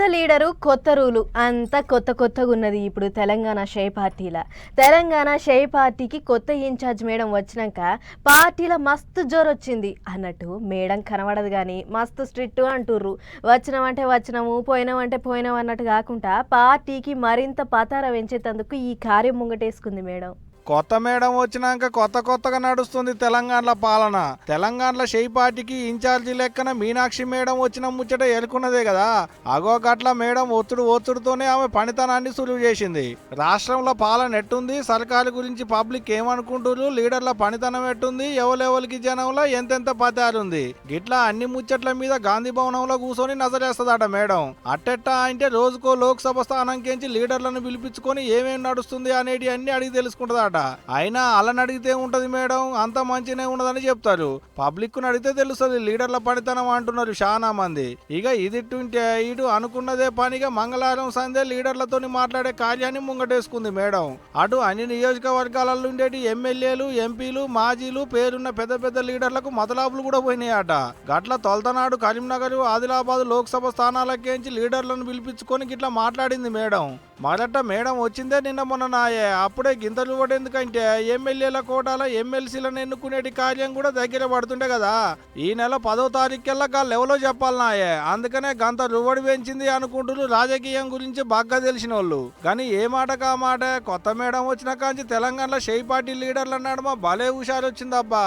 కొత్త లీడరు కొత్త రూలు. అంతా కొత్త కొత్తగా ఉన్నది ఇప్పుడు తెలంగాణ షై పార్టీల. తెలంగాణ షై పార్టీకి కొత్త ఇన్ఛార్జ్ మేడం వచ్చినాక పార్టీల మస్తు జోరు వచ్చింది అన్నట్టు మేడం కనబడదు కానీ మస్తు స్ట్రిక్ట్ అంటుర్రు. వచ్చినామంటే వచ్చినాము పోయినామంటే పోయినాం అన్నట్టు కాకుండా పార్టీకి మరింత పతార పెంచేటందుకు ఈ కార్యం ముంగటేసుకుంది మేడం. కొత్త మేడం వచ్చినాక కొత్త కొత్తగా నడుస్తుంది తెలంగాణలో పాలన. తెలంగాణలో షెయి పార్టీకి ఇన్ఛార్జి లెక్కన మీనాక్షి మేడం వచ్చిన ముచ్చట ఎలుకున్నదే కదా. అగో గట్ల మేడం ఒత్తుడు ఒత్తుడుతోనే ఆమె పనితనాన్ని సులువు చేసింది. రాష్ట్రంలో పాలన ఎట్టుంది? సర్కారు గురించి పబ్లిక్ ఏమనుకుంటున్నారు లీడర్ల పనితనం ఎట్టుంది? ఎవరెవరికి జనంలో ఎంతెంత పతారుంది గిట్లా అన్ని ముచ్చట్ల మీద గాంధీ భవనంలో కూర్చొని నజరేస్తుందట మేడం. అట్టెట్టా అంటే రోజుకో లోక్సభ స్థానంకించి లీడర్లను పిలిపించుకొని ఏమేమి నడుస్తుంది అనేటి అన్ని అడిగి తెలుసుకుంటుందట. అయినా అలని అడిగితే ఉంటది మేడం అంత మంచినే ఉన్నదని చెప్తారు. పబ్లిక్ను అడిగితే తెలుస్తుంది లీడర్ల పనితనం అంటున్నారు చాలా మంది. ఇక ఇదిట్టుంటే ఇటు అనుకున్నదే పనిగా మంగళవారం సందే లీడర్లతో మాట్లాడే కార్యాన్ని ముంగటేసుకుంది మేడం. అటు అన్ని నియోజకవర్గాలలో ఉండేటి ఎమ్మెల్యేలు ఎంపీలు మాజీలు పేరున్న పెద్ద పెద్ద లీడర్లకు మతలాపులు కూడా పోయినాయట. గట్ల తొలతనాడు కరీంనగర్ ఆదిలాబాద్ లోక్సభ స్థానాలకేంచి లీడర్లను పిలిపించుకొని గిట్లా మాట్లాడింది మేడం. మొదట మేడం వచ్చిందే నిన్న మొన్న నాయే అప్పుడే గింతలు ఎందుకంటే ఎమ్మెల్యేల కోటాల ఎమ్మెల్సీలను ఎన్నుకునేటి కార్యం కూడా దగ్గర పడుతుండే కదా. ఈ నెల పదో తారీఖుకెల్లా గా లెవెలో చెప్పాలి నాయే. అందుకనే గంత రువడి పెంచింది అనుకుంటున్నారు రాజకీయం గురించి బాగా తెలిసిన వాళ్ళు కానీ ఏ మాట కా మాట? కొత్త మేడం వచ్చిన కాంచి తెలంగాణలో షేయ్ పార్టీ లీడర్లు అన్నాడు మా భలే హుషారు వచ్చిందబ్బా